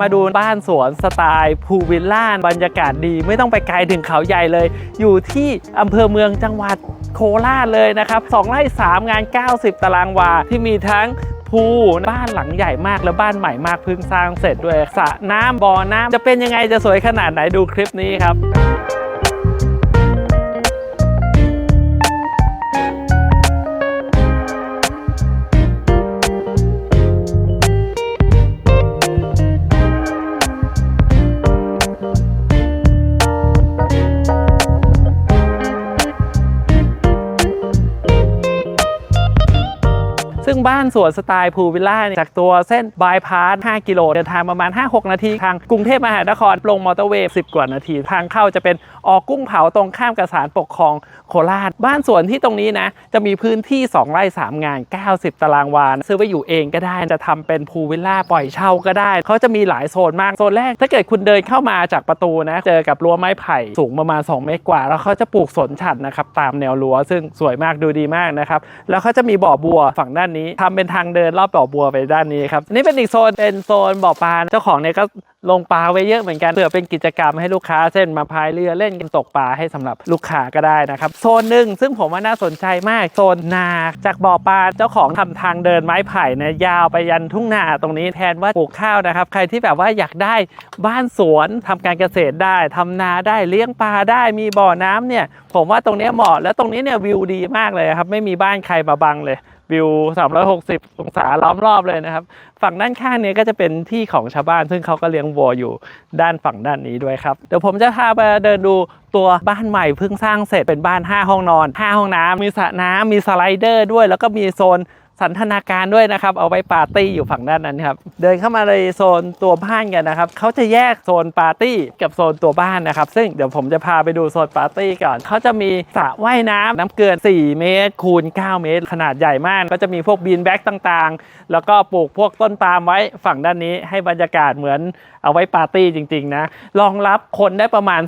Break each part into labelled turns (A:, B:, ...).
A: มาดูบ้านสวนสไตล์พูวิลล่าบรรยากาศดี ไม่ต้องไปไกลถึงเขาใหญ่เลย อยู่ที่อำเภอเมืองจังหวัดโคราชเลยนะครับ2ไร่3 งาน 90 ตารางวา ที่มีทั้งพูบ้านหลังใหญ่มากแล้วบ้านใหม่มากเพิ่งสร้างเสร็จด้วยสระน้ำบ่อน้ำจะเป็นยังไงจะสวยขนาดไหนดูคลิปนี้ครับ บ้านสวนสไตล์พูลวิลล่าเนี่ยจากตัวเส้นบายพาส5กิโลเดินทางประมาณ 5-6 นาที ทางกรุงเทพมหานครลงมอเตอร์เวย์10 กว่านาที ทางเข้าจะเป็นออกกุ้งเผาตรงข้ามกับสารปกครองโคราช บ้านสวนที่ตรงนี้นะ จะมีพื้นที่ 2 ไร่ 3 งาน 90 ตารางวาซื้อไว้อยู่เองก็ได้จะทำเป็นพูลวิลล่าปล่อยเช่าก็ได้เขาจะมีหลายโซนมากโซนแรก ถ้าเกิดคุณเดินเข้ามาจากประตูนะ เจอกับรั้วไม้ไผ่สูงประมาณ 2 เมตรกว่า แล้วเขาจะปลูกสนฉัดนะครับตามแนวรั้วซึ่งสวยมากดูดีมากนะครับแล้วเขาจะมีบ่อบัวฝั่งด้านนี้ทำเป็นทางเดินรอบบ่อบัวไปด้านนี้ครับอันนี่เป็นอีกโซนเป็นโซนบ่อปลาเจ้าของเนี่ยก็ลงปลาไว้เยอะเหมือนกันเผื่อเป็นกิจกรรมให้ลูกค้าเช่นมาพายเรือเล่นกันตกปลาให้สำหรับลูกค้าก็ได้นะครับโซนหนึ่งซึ่งผมว่าน่าสนใจมากโซนนาจากบ่อปลาเจ้าของทำทางเดินไม้ไผ่เนี่ยยาวไปยันทุ่งนาตรงนี้แทนว่าปลูกข้าวนะครับใครที่แบบว่าอยากได้บ้านสวนทำการเกษตรได้ทำนาได้เลี้ยงปลาได้มีบ่อน้ำเนี่ยผมว่าตรงนี้เหมาะแล้วตรงนี้เนี่ยวิวดีมากเลยครับไม่มีบ้านใครมาบังเลย วิว 360 องศาล้อมรอบเลยนะครับ ฝั่งด้านข้างเนี้ก็จะเป็นที่ของชาวบ้าน ซึ่งเขาก็เลี้ยงวัวอยู่ด้านฝั่งด้านนี้ด้วยครับ เดี๋ยวผมจะพาไปเดินดูตัวบ้านใหม่เพิ่งสร้างเสร็จเป็นบ้าน 5 ห้องนอน 5 ห้องน้ำมีสระน้ำมีสไลเดอร์ด้วย แล้วก็มีโซน สันทนาการด้วยนะครับ เอาไว้ปาร์ตี้อยู่ฝั่งด้านนั้นครับเดินเข้ามาในโซนตัวบ้านกันนะครับเขาจะแยกโซนปาร์ตี้กับโซนตัวบ้านนะครับ ซึ่งเดี๋ยวผมจะพาไปดูโซนปาร์ตี้ก่อนเขาจะมีสระว่ายน้ำน้ำเกลือ4เมตร คูณ 9 เมตร ขนาดใหญ่มาก ก็จะมีพวกบีนแบ็กต่างๆ แล้วก็ปลูกพวกต้นปาล์มไว้ฝั่งด้านนี้ให้บรรยากาศเหมือนเอาไว้ปาร์ตี้จริง ๆ นะ รองรับคนได้ประมาณ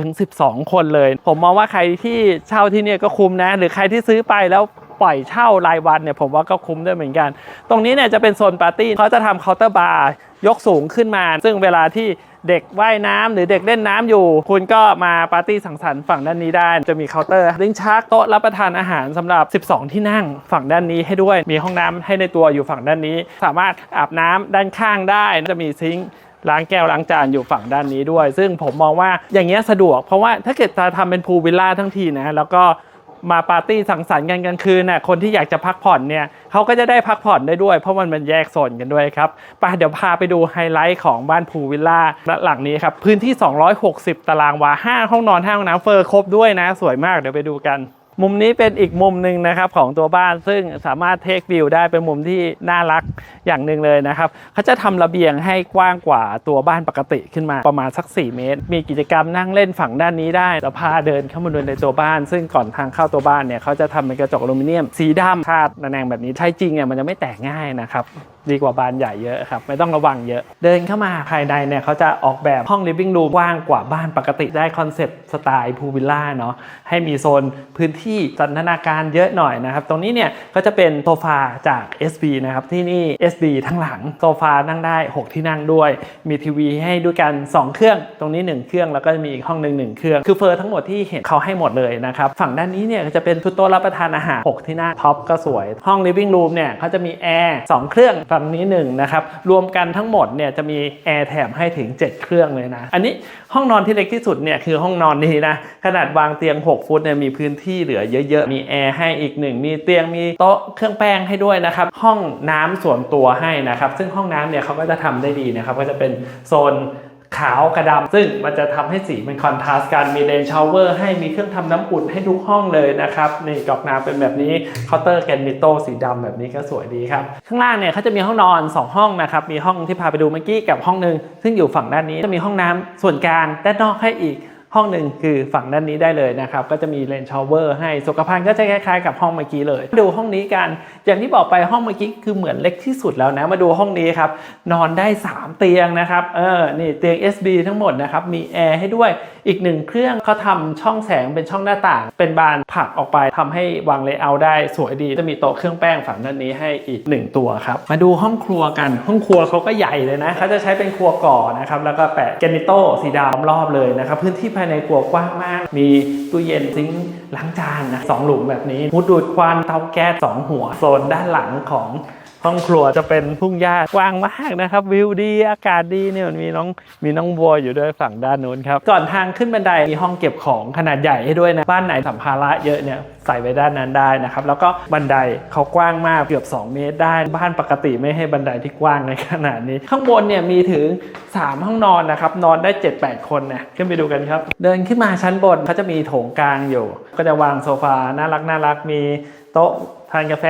A: 11-12 คนเลย ผมมองว่าใครที่เช่าที่นี่ก็คุ้มนะ หรือใครที่ซื้อไปแล้ว ปล่อยเช่ารายวันเนี่ยผมว่าก็คุ้มด้วยเหมือนกัน ตรงนี้เนี่ยจะเป็นโซนปาร์ตี้เขาจะทำเคาน์เตอร์บาร์ยกสูงขึ้นมา ซึ่งเวลาที่เด็กว่ายน้ำหรือเด็กเล่นน้ำอยู่ คุณก็มาปาร์ตี้สังสรรค์ฝั่งด้านนี้ได้จะมีเคาน์เตอร์ลิ้งชักโต๊ะรับประทานอาหารสำหรับ 12 ที่นั่งฝั่งด้านนี้ให้ด้วยมีห้องน้ำให้ในตัวอยู่ฝั่งด้านนี้ สามารถอาบน้ำด้านข้างได้จะมีซิงค์ล้างแก้วล้างจานอยู่ฝั่งด้านนี้ด้วย ซึ่งผมมองว่าอย่างเงี้ยสะดวกเพราะว่าถ้าเกิดจะทำเป็นพูลวิลล่าทั้งทีนะแล้วก็ มาปาร์ตี้สังสรรค์กันกลางคืนน่ะคนที่อยากจะพักผ่อนเนี่ยเขาก็จะได้พักผ่อนได้ด้วย เพราะมันมันแยกโซนกันด้วยครับไปเดี๋ยวพาไปดูไฮไลท์ของบ้านพูวิลล่าหลังนี้ครับพื้นที่ 260 ตารางวา 5 ห้องนอน 5 ห้องน้ำเฟอร์ครบด้วยนะ สวยมากเดี๋ยวไปดูกัน มุมนี้เป็นอีกมุมหนึ่งนะครับของตัวบ้านซึ่งสามารถเทควิวได้เป็นมุมที่น่ารักอย่างหนึ่งเลยนะครับเขาจะทำระเบียงให้กว้างกว่าตัวบ้านปกติขึ้นมาประมาณสัก 4 เมตร มีกิจกรรมนั่งเล่นฝั่งด้านนี้ได้แล้วพาเดินเข้ามาดูในตัวบ้าน ซึ่งก่อนทางเข้าตัวบ้านเนี่ยเขาจะทำเป็นกระจกอลูมิเนียมสีดำคาดระแนงแบบนี้ใช้จริงเนี่ยมันจะไม่แตกง่ายนะครับ ดีกว่าบานใหญ่เยอะครับ ไม่ต้องระวังเยอะ เดินเข้ามาภายในเนี่ยเขาจะออกแบบห้อง living room กว้างกว่าบ้านปกติได้คอนเซปต์สไตล์พูลวิลล่าเนาะให้มีโซนพื้นที่สันทนาการเยอะหน่อยนะครับ ตรงนี้เนี่ยก็จะเป็นโซฟาจาก SB นะครับที่นี่ SB ทั้งหลังโซฟานั่งได้ 6 ที่นั่งด้วย มีทีวีให้ด้วยกัน 2 เครื่อง ตรงนี้ 1 เครื่องแล้วก็มีอีกห้องหนึ่งหนึ่งเครื่อง คือเฟอร์ทั้งหมดที่เห็นเขาให้หมดเลยนะครับฝั่งด้านนี้เนี่ยจะเป็นทุโต๊ะรับประทานอาหาร 6 ที่นั่งท็อปก็สวยห้อง living room เนี่ยเขาจะมีแอร์2เครื่องฝั่งนี้1นะครับรวมกันทั้งหมดเนี่ยจะมีแอร์แถมให้ถึง 7 เครื่องเลยนะ อันนี้ห้องนอนที่เล็กที่สุดเนี่ยคือห้องนอนนี้นะขนาดวางเตียง 6 ฟุตเนี่ยมีพื้นที่เหลือเยอะๆ มีแอร์ให้อีกหนึ่งมีเตียงมีโต๊ะเครื่องแป้งให้ด้วยนะครับห้องน้ำส่วนตัวให้นะครับซึ่งห้องน้ำเนี่ยเขาก็จะทำได้ดีนะครับก็จะเป็นโซน ขาวกระดำซึ่งมันจะทำให้สีมันคอนทราสต์กันมีเลนชาวเวอร์ให้มีเครื่องทำน้ำอุ่นให้ทุกห้องเลยนะครับนี่กอกน้ำเป็นแบบนี้เคาน์เตอร์แกนมิโตสีดำแบบนี้ก็สวยดีครับ ข้างล่างเนี่ยเขาจะมีห้องนอน 2 ห้องนะครับ มีห้องที่พาไปดูเมื่อกี้กับห้องหนึ่งซึ่งอยู่ฝั่งด้านนี้จะมีห้องน้ำส่วนกลางด้านนอกให้อีก ห้องหนึ่งคือฝั่งด้านนี้ได้เลยนะครับ ก็จะมีเลนชาวเวอร์ให้สุขภัณฑ์ก็จะคล้ายๆกับห้องเมื่อกี้เลย ดูห้องนี้กัน อย่างที่บอกไปห้องเมื่อกี้คือเหมือนเล็กที่สุดแล้วนะ มาดูห้องนี้ครับ นอนได้ 3 เตียงนะครับ เออ นี่เตียง SB ทั้งหมดนะครับ มีแอร์ให้ด้วย อีกหนึ่งเครื่องเขาทำช่องแสงเป็นช่องหน้าต่าง เป็นบานผักออกไปทำให้วางเลเยอร์ได้สวยดี จะมีโต๊ะเครื่องแป้งฝั่งด้านนี้ให้อีก 1 ตัวครับ มาดูห้องครัวกัน ห้องครัวเขาก็ใหญ่เลยนะเขาจะใช้เป็นครัวก่อนะครับ แล้วก็แปะแกนิโต้สีดำรอบเลยนะครับ พื้นที่ภายในครัวกว้างมาก มีตู้เย็นซิงค์ล้างจานนะสองหลุมแบบนี้มุดดูดควันเตาแก๊สสองหัวโซนด้านหลังของ ห้องครัวจะเป็นทุ่งหญ้ากว้างมากนะครับ วิวดีอากาศดีเนี่ยมันมีน้องมีน้องวัวอยู่ด้วยฝั่งด้านนู้นครับ ก่อนทางขึ้นบันไดมีห้องเก็บของขนาดใหญ่ให้ด้วยนะ บ้านไหนสัมภาระเยอะเนี่ยใส่ไว้ด้านนั้นได้นะครับ แล้วก็บันไดเขากว้างมากเกือบ 2 เมตรได้ บ้านปกติไม่ให้บันไดที่กว้างในขนาดนี้ ข้างบนเนี่ยมีถึง 3 ห้องนอนนะครับ นอนได้ 7-8 คนนะขึ้นไปดูกันครับ เดินขึ้นมาชั้นบนเขาจะมีโถงกลางอยู่ ก็จะวางโซฟาน่ารักน่ารักมีโต๊ะทานกาแฟ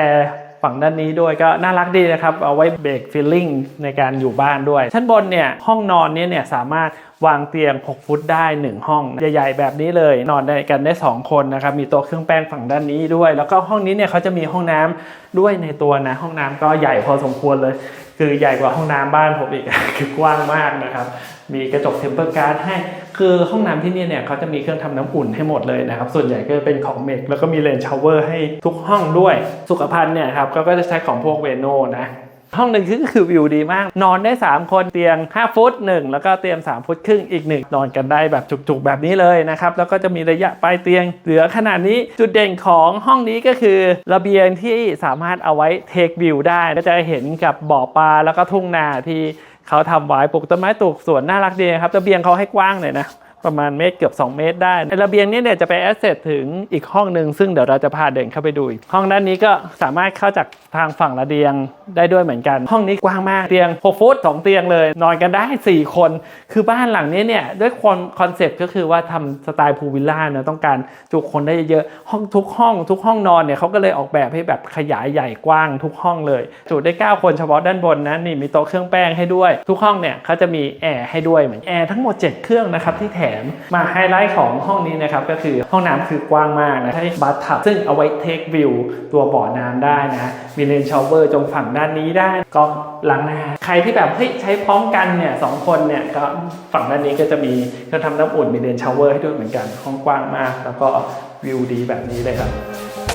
A: ฝั่งด้านนี้ด้วยก็น่ารักดีนะครับเอาไว้เบรกฟิลลิ่งในการอยู่บ้านด้วย ชั้นบนเนี่ยห้องนอนนี้เนี่ยสามารถวางเตียง 6 ฟุตได้ 1 ห้อง ใหญ่ๆ แบบนี้เลย นอนได้กันได้ 2 คนนะครับ มีโต๊ะเครื่องแป้งฝั่งด้านนี้ด้วย แล้วก็ห้องนี้เนี่ยเขาจะมีห้องน้ำด้วยในตัวนะ ห้องน้ำก็ใหญ่พอสมควรเลย คือใหญ่กว่าห้องน้ำบ้านผมอีกคือกว้างมากนะครับ มีกระจกเทมเปอร์การ์ดให้ คือห้องน้ำที่นี่เนี่ยเขาจะมีเครื่องทำน้ำอุ่นให้หมดเลยนะครับ ส่วนใหญ่ก็เป็นของเมกแล้วก็มีเลนชาวเวอร์ให้ทุกห้องด้วย สุขภัณฑ์เนี่ยครับก็ก็จะใช้ของพวกเวโนนะห้องหนึ่งคือคือวิวดีมาก นอนได้ 3 คนเตียง 5 ฟุต 1 แล้วก็เตียง3ฟุตครึ่งอีก 1 นอนกันได้แบบจุกๆแบบนี้เลยนะครับ แล้วก็จะมีระยะปลายเตียง เหลือขนาดนี้จุดเด่นของห้องนี้ก็คือระเบียงที่สามารถเอาไว้เทควิวได้ก็จะเห็นกับบ่อปลาแล้วก็ทุ่งนาที่ เขาทำไว้ปลูกต้นไม้ปลูกสวนน่ารักดีครับระเบียงเขาให้กว้างหน่อยนะ ประมาณเมตรเกือบ 2 เมตรได้ในระเบียงนี้เนี่ยจะไปแอสเซทถึงอีกห้องหนึ่งซึ่งเดี๋ยวเราจะพาเดินเข้าไปดูอีกห้องด้านนี้ก็สามารถเข้าจากทางฝั่งระเบียงได้ด้วยเหมือนกัน ห้องนี้กว้างมากเตียง6ฟุต2เตียงเลย นอนกันได้ 4 คน คือบ้านหลังนี้เนี่ยด้วยคนคอนเซปต์ก็คือว่าทำสไตล์พูลวิลล่าเนะต้องการจุคนได้เยอะห้องทุกห้อง ทุกห้องนอนเนี่ยเขาก็เลยออกแบบให้แบบขยายใหญ่กว้างทุกห้องเลย จุได้ 9 คนเฉพาะด้านบนนะนี่มีโต๊ะเครื่องแป้งให้ด้วย ทุกห้องเนี่ยเขาจะมีแอร์ให้ด้วยเหมือนแอร์ทั้งหมด 7 เครื่องนะครับที่แถมมาไฮไลท์ของห้องนี้นะครับก็คือห้องน้ำคือกว้างมากนะให้บัตทับซึ่งเอาไว้เทควิวตัวบ่อน้ำได้นะมีเลนชอวเวอร์ตรงฝั่งด้านนี้ได้ก็ล้างหน้าใครที่แบบเฮ้ยใช้พร้อมกันเนี่ยสองคนเนี่ยก็ฝั่งด้านนี้ก็จะมีเครื่องทำน้ำอุ่นมีเลนชอวเวอร์ให้ด้วยเหมือนกันห้องกว้างมาก แล้วก็วิวดีแบบนี้เลยครับ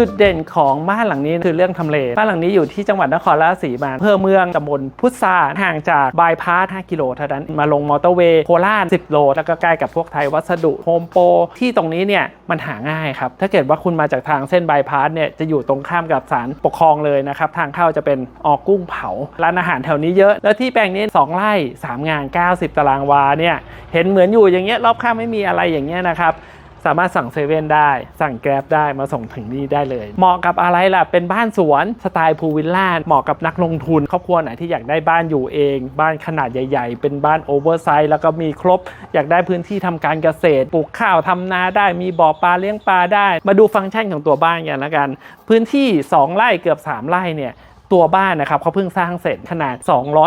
A: จุดเด่นของบ้านหลังนี้คือเรื่องทำเล บ้านหลังนี้อยู่ที่จังหวัดนครราชสีมาอำเภอเมืองตำบลพุทราห่างจากบายพาส5กิโลเท่านั้น มาลงมอเตอร์เวย์โคราช10 โล แล้วก็ใกล้กับพวกไทยวัสดุโฮมโปรที่ตรงนี้เนี่ยมันหาง่ายครับ ถ้าเกิดว่าคุณมาจากทางเส้นบายพาสเนี่ยจะอยู่ตรงข้ามกับศาลปกครองเลยนะครับ ทางเข้าจะเป็นออกกุ้งเผา ร้านอาหารแถวนี้เยอะ แล้วที่แปลงนี้ 2 ไร่ 3 งาน 90 ตารางวาเนี่ยเห็นเหมือนอยู่อย่างเงี้ยรอบข้างไม่มีอะไรอย่างเงี้ยนะครับ สามารถสั่งเซเว่นได้ สั่งแกร็บได้มาส่งถึงนี่ได้เลย เหมาะกับอะไรล่ะ เป็นบ้านสวนสไตล์พูลวิลล่าเหมาะกับนักลงทุน ครอบครัวไหนที่อยากได้บ้านอยู่เอง บ้านขนาดใหญ่ ๆ เป็นบ้านโอเวอร์ไซส์แล้วก็มีครบ อยากได้พื้นที่ทำการเกษตร ปลูกข้าวทำนาได้ มีบ่อปลาเลี้ยงปลาได้ มาดูฟังก์ชันของตัวบ้านกันละกัน พื้นที่ 2 ไร่เกือบ 3 ไร่เนี่ย ตัวบ้านนะครับเขาเพิ่งสร้างเสร็จขนาด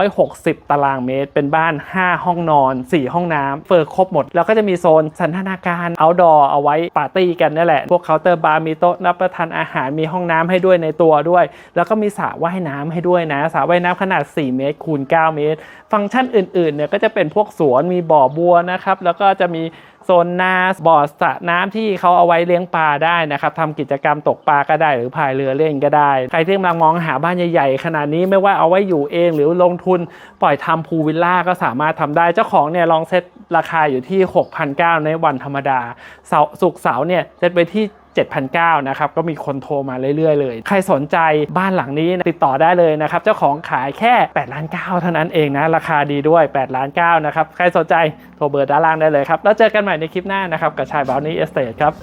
A: 260 ตารางเมตร เป็นบ้าน 5 ห้องนอน 4 ห้องน้ำเฟอร์ครบหมด แล้วก็จะมีโซนสันทนาการ outdoor เอาไว้ปาร์ตี้กันนั่แหละ พวกเคาน์เตอร์บาร์มีโต๊ะรับประทานอาหารมีห้องน้ำให้ด้วยในตัวด้วย แล้วก็มีสระว่ายน้ำให้ด้วยนะสระว่ายน้ำขนาด 4 เมตรคูณ 9 เมตร ฟังก์ชันอื่นๆเนี่ยก็จะเป็นพวกสวนมีบ่อบัวนะครับแล้วก็จะมี โซนนาบ่อสระน้ำที่เขาเอาไว้เลี้ยงปลาได้นะครับทำกิจกรรมตกปลาก็ได้หรือพายเรือเล่นก็ได้ ใครที่กำลังมองหาบ้านใหญ่ๆขนาดนี้ไม่ว่าเอาไว้อยู่เองหรือลงทุนปล่อยทำพูลวิลล่าก็สามารถทำได้เจ้าของเนี่ยลองเซ็ตราคาอยู่ที่ 6,900 ในวันธรรมดาเสาร์ศุกร์เสาร์เนี่ยเซ็ตไปที่ 7,900นะครับก็มีคนโทรมาเรื่อยๆเลย ใครสนใจบ้านหลังนี้ติดต่อได้เลยนะครับ เจ้าของขายแค่8ล้าน9เท่านั้นเองนะ ราคาดีด้วย8ล้าน9นะครับ ใครสนใจโทรเบอร์ด้านล่างได้เลยครับ แล้วเจอกันใหม่ในคลิปหน้านะครับ กับชายบาวนี่เอสเตทครับ